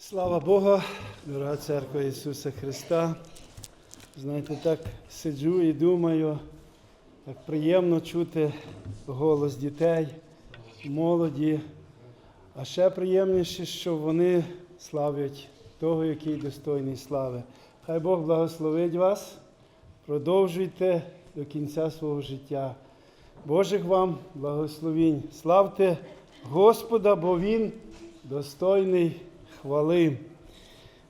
Слава Богу, дорога церква Ісуса Христа. Знаєте, так сиджу і думаю, так приємно чути голос дітей, молоді, а ще приємніше, що вони славлять того, який достойний слави. Хай Бог благословить вас, продовжуйте до кінця свого життя. Божих вам благословінь. Славте Господа, бо Він достойний хвали.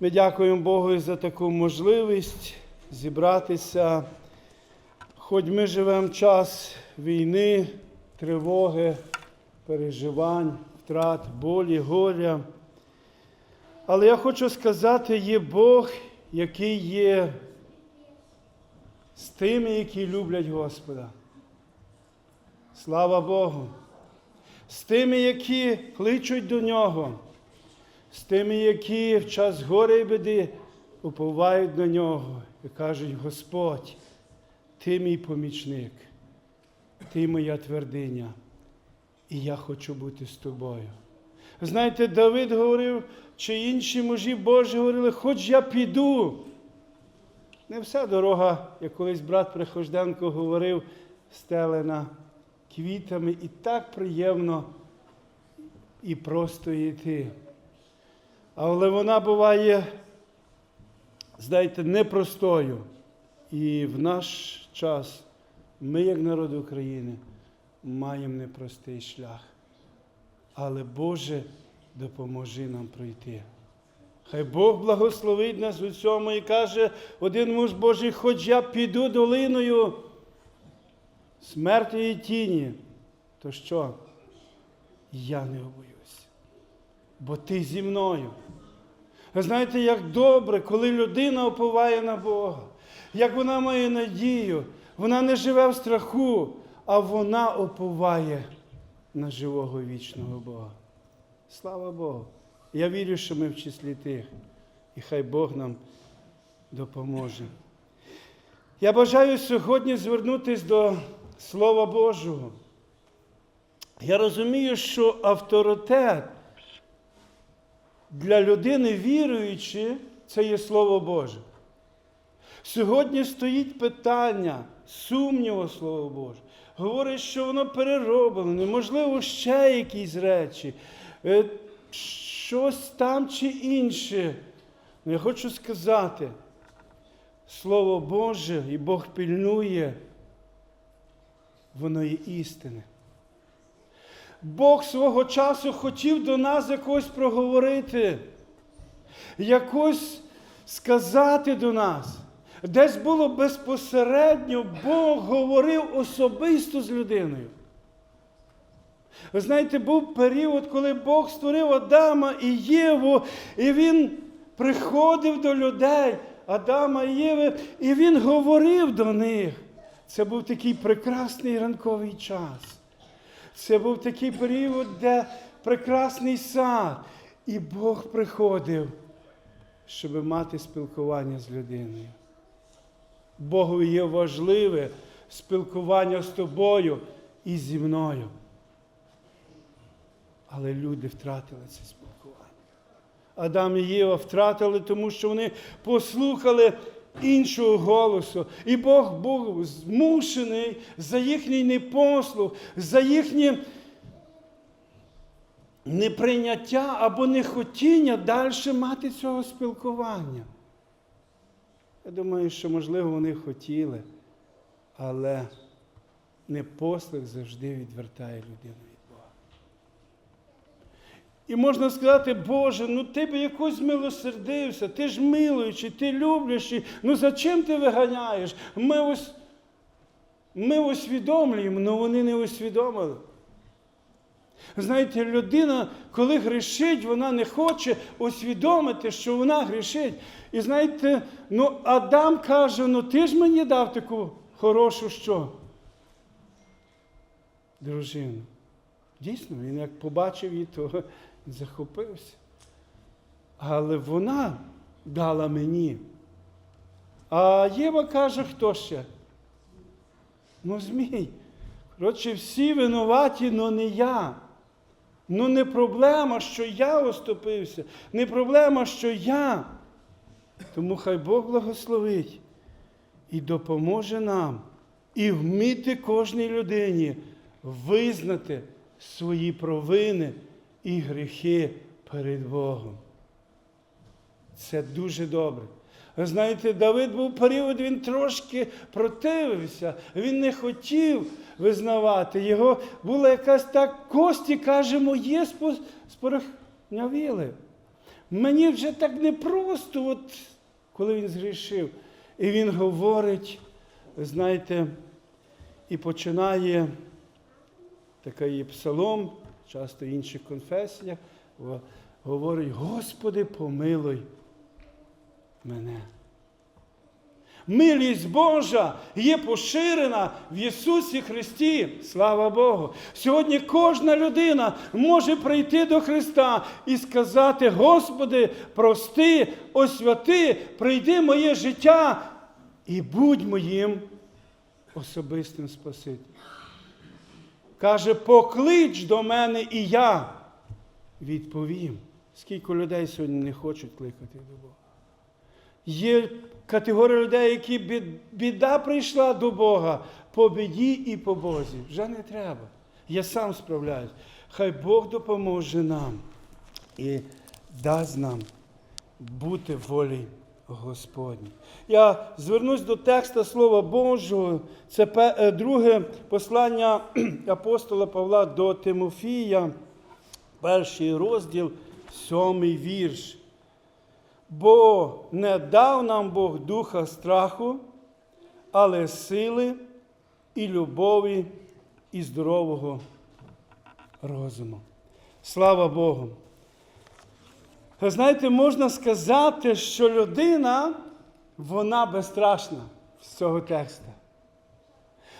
Ми дякуємо Богу за таку можливість зібратися. Хоч ми живемо час війни, тривоги, переживань, втрат, болі, горя. Але я хочу сказати, є Бог, який є з тими, які люблять Господа. Слава Богу! З тими, які кличуть до Нього, з тими, які в час горя і біди уповають на нього і кажуть, Господь, ти мій помічник, ти моя твердиня, і я хочу бути з тобою. Знаєте, Давид говорив, чи інші мужі Божі говорили, хоч я піду. Не вся дорога, як колись брат Прихожденко говорив, стелена квітами, і так приємно і просто йти. Але вона буває, знаєте, непростою. І в наш час ми, як народ України, маємо непростий шлях. Але Боже, допоможи нам пройти. Хай Бог благословить нас у цьому і каже один муж Божий, хоч я піду долиною смерті і тіні, то що? Я не обоюсь, бо ти зі мною. Ви знаєте, як добре, коли людина оповає на Бога, як вона має надію, вона не живе в страху, а вона оповає на живого вічного Бога. Слава Богу! Я вірю, що ми в числі тих, і хай Бог нам допоможе. Я бажаю сьогодні звернутися до Слова Божого. Я розумію, що авторитет для людини віруючи, це є Слово Боже. Сьогодні стоїть питання сумніву Слово Боже. Говорить, що воно перероблене, можливо, ще якісь речі, е, щось там чи інше. Ну, Я хочу сказати, Слово Боже і Бог пильнує, воно є істине. Бог свого часу хотів до нас якось проговорити, якось сказати до нас. Десь було безпосередньо, Бог говорив особисто з людиною. Ви знаєте, був період, коли Бог створив Адама і Єву, і Він приходив до людей, Адама і Єви, і Він говорив до них. Це був такий прекрасний ранковий час. Це був такий період, де прекрасний сад. І Бог приходив, щоб мати спілкування з людиною. Богу є важливе спілкування з тобою і зі мною. Але люди втратили це спілкування. Адам і Єва втратили, тому що вони послухали іншого голосу. І Бог був змушений за їхній непослух, за їхнє неприйняття або нехотіння далі мати цього спілкування. Я думаю, що, можливо, вони хотіли, але непослух завжди відвертає людину. І можна сказати, Боже, ну ти би якось милосердився, ти ж милуючий, ти люблячий, ну зачем ти виганяєш? Ми ось ми усвідомлюємо, але вони не усвідомили. Знаєте, людина, коли грішить, вона не хоче усвідомити, що вона грішить. І знаєте, ну Адам каже, ну ти ж мені дав таку хорошу що? Дружину. Дійсно, він як побачив її, то захопився. Але вона дала мені. А Єва каже, хто ще? Ну, Змій. Коротше, всі винуваті, але не я. Ну не проблема, що я оступився, не проблема, що я. Тому хай Бог благословить і допоможе нам і вміти кожній людині визнати свої провини і гріхи перед Богом. Це дуже добре. Ви знаєте, Давид був період, він трошки противився, він не хотів визнавати. Його була якась так кості, каже, моє спорохнявіли. Мені вже так непросто, от, коли він згрішив. І він говорить, ви знаєте, і починає такий псалом, часто інших конфесіях, говорить, Господи, помилуй мене. Милість Божа є поширена в Ісусі Христі. Слава Богу! Сьогодні кожна людина може прийти до Христа і сказати: Господи, прости, освяти, прийди моє життя і будь моїм особистим Спасителем. Каже, поклич до мене і я відповім. Скільки людей сьогодні не хочуть кликати до Бога. Є категорія людей, які біда прийшла до Бога по біді і по Бозі. Вже не треба. Я сам справляюсь. Хай Бог допоможе нам і дасть нам бути волі Господній. Я звернусь до текста Слова Божого. Це е, друге послання апостола Павла до Тимофія, перший розділ, сьомий вірш. Бо не дав нам Бог духа страху, але сили і любові і здорового розуму. Слава Богу! Ви знаєте, можна сказати, що людина, вона безстрашна з цього текста.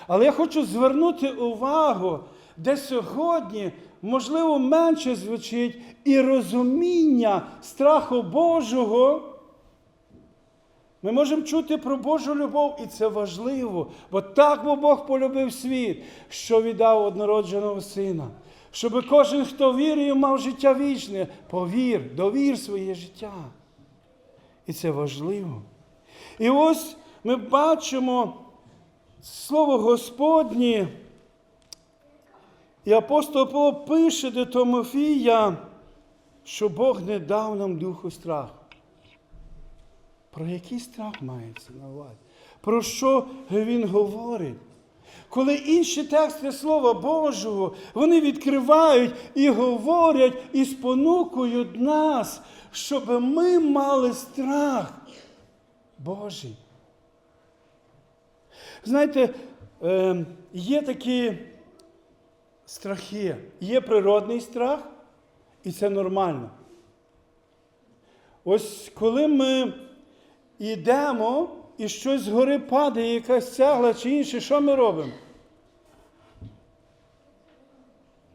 Але я хочу звернути увагу, де сьогодні, можливо, менше звучить і розуміння страху Божого. Ми можемо чути про Божу любов, і це важливо, бо так бо Бог полюбив світ, що віддав однородженого сина. Щоб кожен, хто вірує, мав життя вічне, повір, довір своє життя. І це важливо. І ось ми бачимо слово Господнє. І апостол Павло пише до Тимофія, що Бог не дав нам духу страху. Про який страх мається на увазі? Про що він говорить? Коли інші тексти Слова Божого, вони відкривають і говорять, і спонукують нас, щоб ми мали страх Божий. Знаєте, ем, є такі страхи, є природний страх, і це нормально. Ось коли ми йдемо і щось згори падає, якась цегла чи інше, що ми робимо?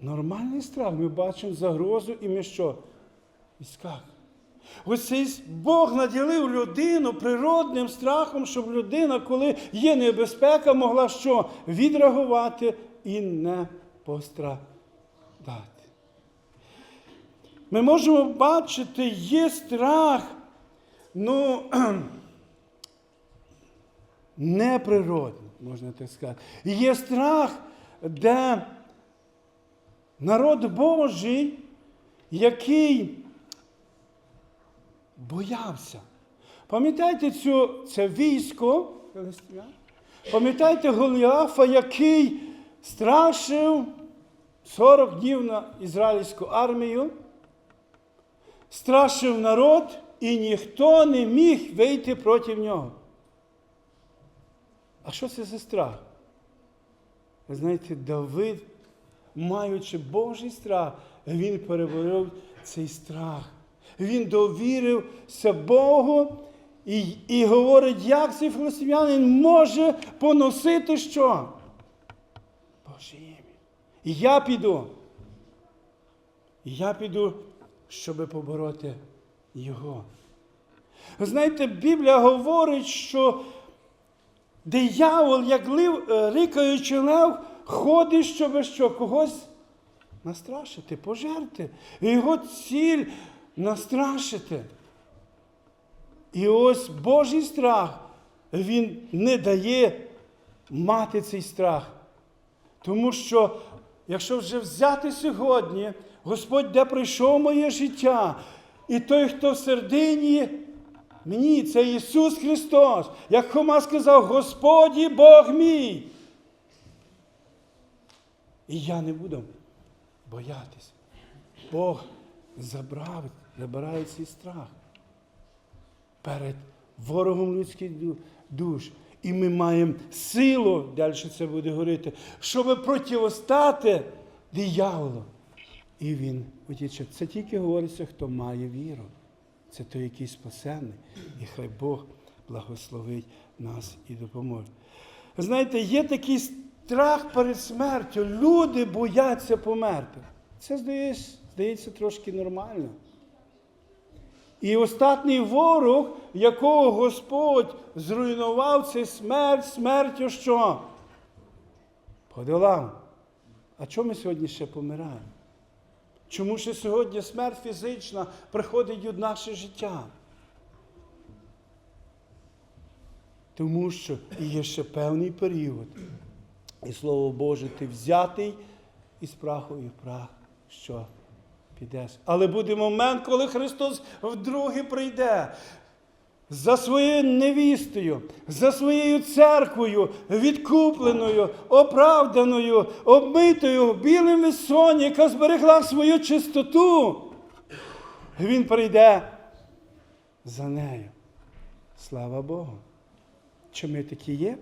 Нормальний страх, ми бачимо загрозу і ми що? І скак. Ось цей Бог наділив людину природним страхом, щоб людина, коли є небезпека, могла що? Відреагувати і не пострадати. Ми можемо бачити, є страх, ну, неприродний, можна так сказати. Є страх, де народ Божий, який боявся. Пам'ятаєте цю, це військо, пам'ятаєте Голіафа, який страшив 40 днів на ізраїльську армію, страшив народ, і ніхто не міг вийти проти нього. А що це за страх? Ви знаєте, Давид, маючи Божий страх, він переборов цей страх. Він довірився Богу і і говорить, як цей філософянин може поносити що? Боже ім'я. Я піду. Я піду, щоб побороти його. Знаєте, Біблія говорить, що диявол, як лив, рикаючи лев, ходить, щоб що когось настрашити, пожерти. Його ціль настрашити. І ось Божий страх, він не дає мати цей страх. Тому що, якщо вже взяти сьогодні, Господь, де прийшов моє життя, і той, хто в середині, мені, це Ісус Христос, як Хома сказав, Господі Бог мій. І я не буду боятись. Бог забрав, забирає цей страх перед ворогом людських душ. І ми маємо силу, далі це буде говорити, щоб противостати дияволу. І він утіче. Це тільки говориться, хто має віру. Це той, який спасений. І хай Бог благословить нас і допоможе. Знаєте, є такий страх перед смертю. Люди бояться померти. Це здається, здається трошки нормально. І остатній ворог, якого Господь зруйнував, це смерть, смертю що? Подолав. А чому ми сьогодні ще помираємо? Чому ще сьогодні смерть фізична приходить у наше життя? Тому що є ще певний період. І Слово Боже, ти взятий із праху і прах, що підеш. Але буде момент, коли Христос вдруге прийде за своєю невістою, за своєю церквою, відкупленою, оправданою, обмитою білим весоні, яка зберегла свою чистоту. Він прийде за нею. Слава Богу. Чи ми такі є?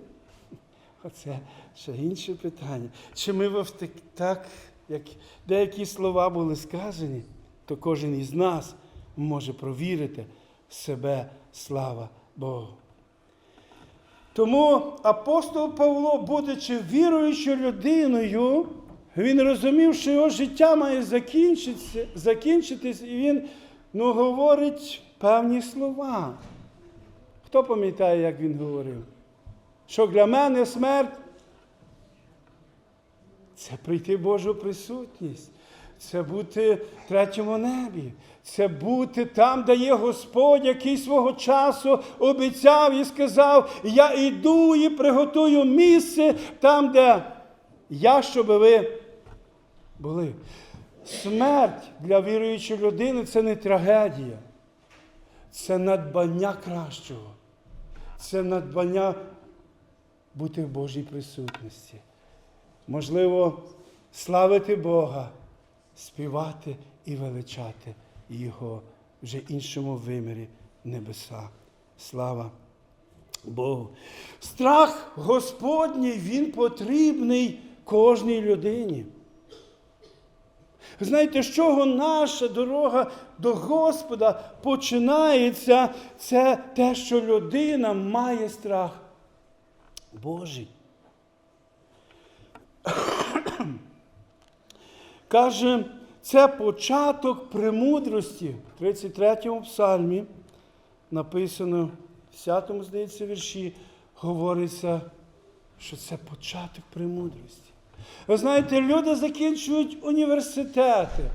Оце ще інше питання. Чи ми так, як деякі слова були сказані, то кожен із нас може провірити себе, слава Богу. Тому апостол Павло, будучи віруючою людиною, він розумів, що його життя має закінчитись, і він ну, говорить певні слова. Хто пам'ятає, як він говорив? Що для мене смерть це прийти в Божу присутність, це бути в третьому небі, це бути там, де є Господь, який свого часу обіцяв і сказав: Я йду і приготую місце там, де я, щоб ви були. Смерть для віруючої людини це не трагедія, це надбання кращого, це надбання бути в Божій присутності. Можливо, славити Бога, співати і величати Його вже іншому вимірі небеса. Слава Богу. Страх Господній, він потрібний кожній людині. Знаєте, з чого наша дорога до Господа починається, це те, що людина має страх Божий. Каже, це початок премудрості. В 33-му псальмі написано, в 10-му, здається, вірші, говориться, що це початок премудрості. Ви знаєте, люди закінчують університети,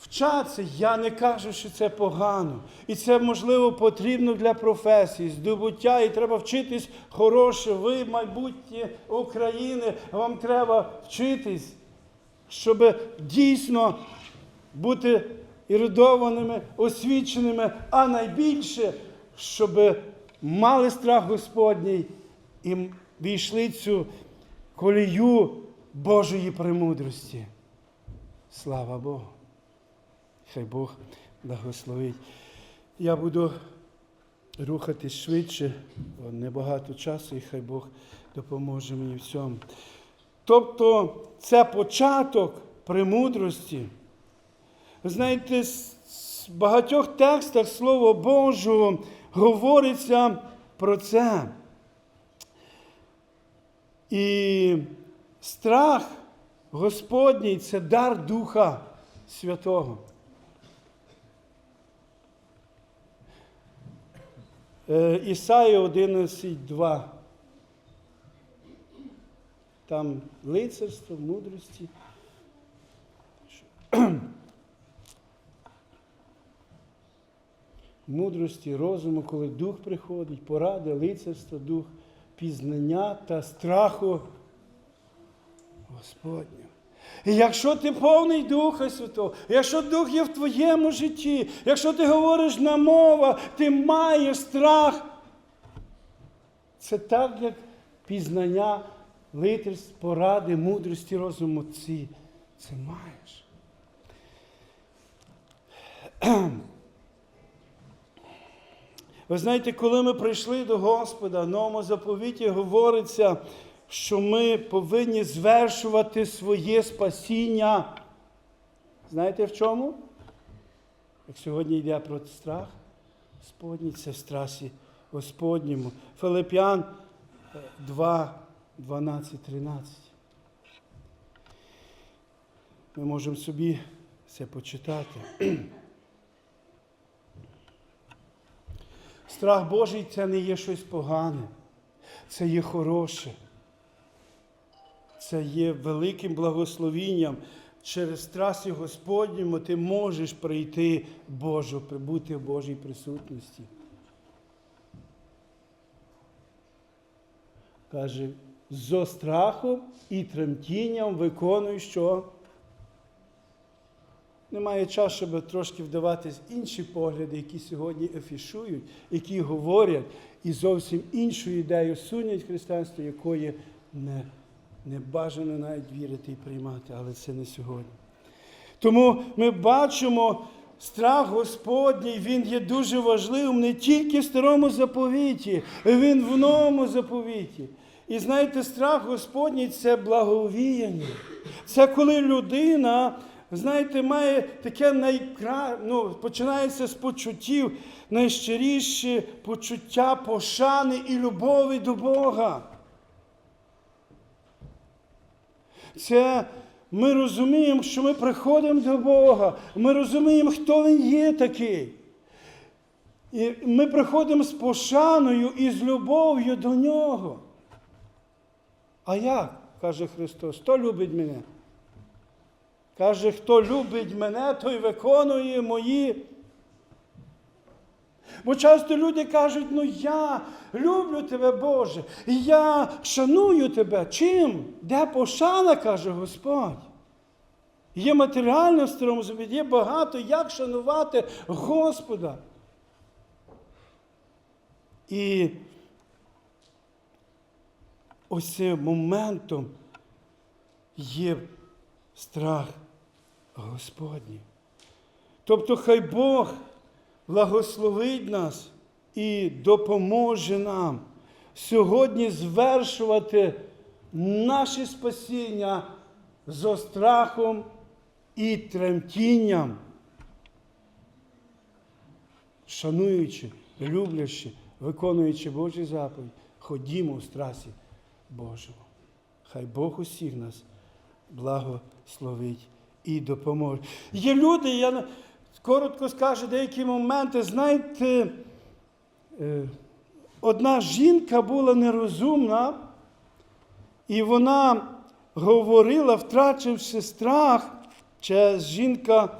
вчаться. Я не кажу, що це погано. І це, можливо, потрібно для професії, здобуття, і треба вчитись хороше. Ви, майбутнє України, вам треба вчитись, щоб дійсно бути іридованими, освіченими, а найбільше, щоб мали страх Господній і війшли цю колію Божої премудрості. Слава Богу. Хай Бог благословить. Я буду рухатись швидше, небагато часу, і хай Бог допоможе мені в цьому. Тобто це початок премудрості. Ви знаєте, в багатьох текстах Слово Божого говориться про це. І страх Господній це дар Духа Святого. Е, Ісая 11.2 там лицарство, мудрості. Мудрості, розуму, коли дух приходить, поради, лицарство, дух пізнання та страху Господню. І якщо ти повний Духа Святого, якщо Дух є в твоєму житті, якщо ти говориш на мова, ти маєш страх. Це так, як пізнання литерств, поради, мудрості, розуму. Ці, це маєш. Ви знаєте, коли ми прийшли до Господа, в новому заповіті говориться, що ми повинні звершувати своє спасіння. Знаєте в чому? Як сьогодні йде про страх, Господній, це в страсі Господньому. Филип'ян 2, 12, 13. Ми можемо собі це почитати. Страх Божий це не є щось погане, це є хороше. Це є великим благословінням. Через страсі Господньому ти можеш прийти Божу, прибути в Божій присутності. Каже, зо страхом і тремтінням виконуй що. Немає часу, щоб трошки вдаватись інші погляди, які сьогодні ефішують, які говорять і зовсім іншу ідею сунять християнство, якої не, не бажано навіть вірити і приймати, але це не сьогодні. Тому ми бачимо, страх Господній, він є дуже важливим не тільки в старому заповіті, він в новому заповіті. І знаєте, страх Господній це благовіяння. Це коли людина знаєте, має таке найкра... ну, починається з почуттів, найщиріші почуття пошани і любові до Бога. Це ми розуміємо, що ми приходимо до Бога, ми розуміємо, хто Він є такий. І ми приходимо з пошаною і з любов'ю до Нього. А як? каже Христос, хто любить мене? Каже, хто любить мене, той виконує мої. Бо часто люди кажуть, ну я люблю тебе, Боже, і я шаную тебе. Чим? Де пошана, каже Господь. Є матеріально в є багато, як шанувати Господа. І ось моментом є страх Господній. Тобто хай Бог благословить нас і допоможе нам сьогодні звершувати наше спасіння зо страхом і тремтінням, шануючи, люблячи, виконуючи Божі заповіді, ходімо в страсі Божому. Хай Бог усіх нас благословить і допоможе. Є люди, я коротко скажу деякі моменти, знаєте, е, одна жінка була нерозумна, і вона говорила, втрачивши страх, це жінка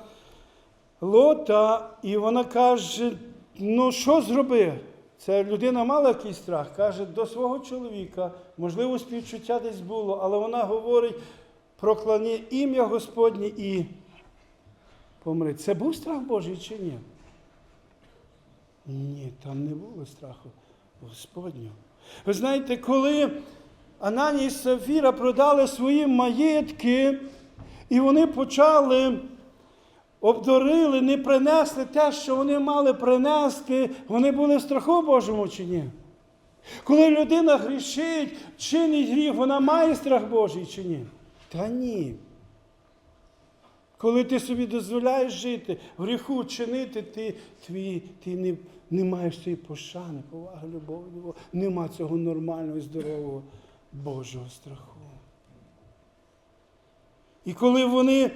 Лота, і вона каже, ну що зробив? Ця людина мала якийсь страх, каже, до свого чоловіка, можливо, співчуття десь було, але вона говорить, проклоні ім'я Господнє і помри. Це був страх Божий чи ні? Ні, там не було страху Господнього. Ви знаєте, коли Ананій і Сафіра продали свої маєтки, і вони почали обдурили, не принесли те, що вони мали принести, вони були в страху Божому чи ні? Коли людина грішить, чинить гріх, вона має страх Божий чи ні? Та ні. Коли ти собі дозволяєш жити, гріху чинити, ти твій, ти не не маєш цієї пошани, поваги, любові Нема цього нормального, і здорового Божого страху. І коли вони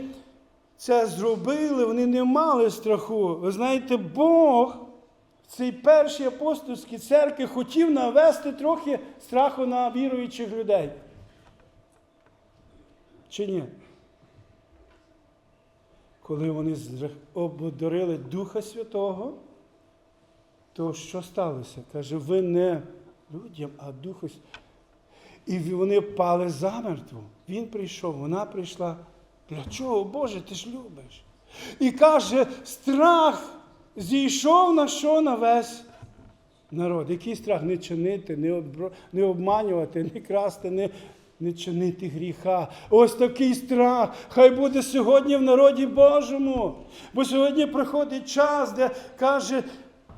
це зробили, вони не мали страху. Ви знаєте, Бог в цій першій апостольській церкві хотів навести трохи страху на віруючих людей. Чи ні? Коли вони ободарили Духа Святого, то що сталося? Каже, ви не людям, а Духу. І вони впали замертво. Він прийшов, вона прийшла. Для чого, Боже, ти ж любиш? І каже, страх зійшов на що на весь народ. Який страх не чинити, не, обро... не обманювати, не красти, не, не чинити гріха. Ось такий страх. Хай буде сьогодні в народі Божому. Бо сьогодні приходить час, де каже,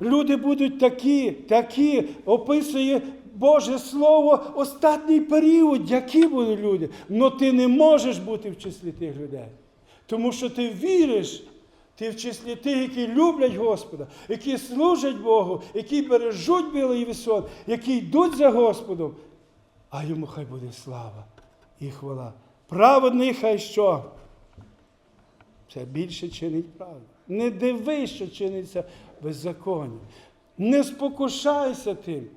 люди будуть такі, такі, описує Боже Слово останній період, які будуть люди. Но ти не можеш бути в числі тих людей. Тому що ти віриш. Ти в числі тих, які люблять Господа, які служать Богу, які бережуть білий вісон, які йдуть за Господом, а йому хай буде слава і хвала. Праведний хай що? Це більше чинить правду. Не дивись, що чиниться беззаконня. Не спокушайся тим.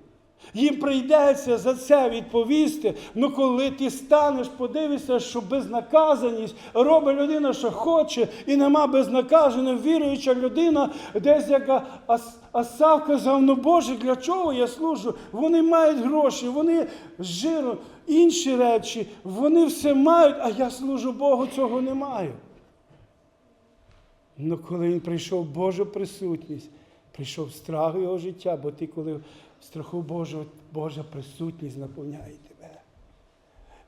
Їм прийдеться за це відповісти. Ну коли ти станеш, подивишся, що безнаказаність робить людина, що хоче, і нема безнаказаної, віруюча людина, десь яка Ас- Асав казав, ну Боже, для чого я служу? Вони мають гроші, вони жиру, інші речі, вони все мають, а я служу Богу, цього не маю. Ну, коли він прийшов Божу присутність, прийшов страх його життя, бо ти, коли страху Божого, Божа присутність наповняє тебе.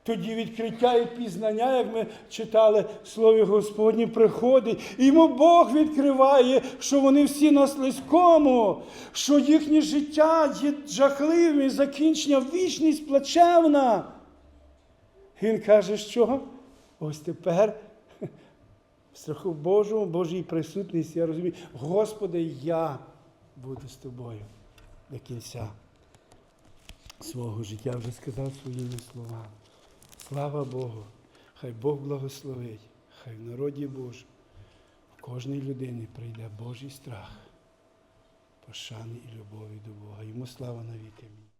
Тоді відкриття і пізнання, як ми читали в Слові Господні, приходить. І йому Бог відкриває, що вони всі на слизькому, що їхнє життя є жахливим, і закінчення вічність плачевна. Він каже, що ось тепер в страху Божому, Божій присутності, я розумію, Господи, я буду з тобою до кінця свого життя. Вже сказав своїми словами. Слава Богу! Хай Бог благословить, хай в народі Божому в кожній людині прийде Божий страх, пошани і любові до Бога. Йому слава навіки.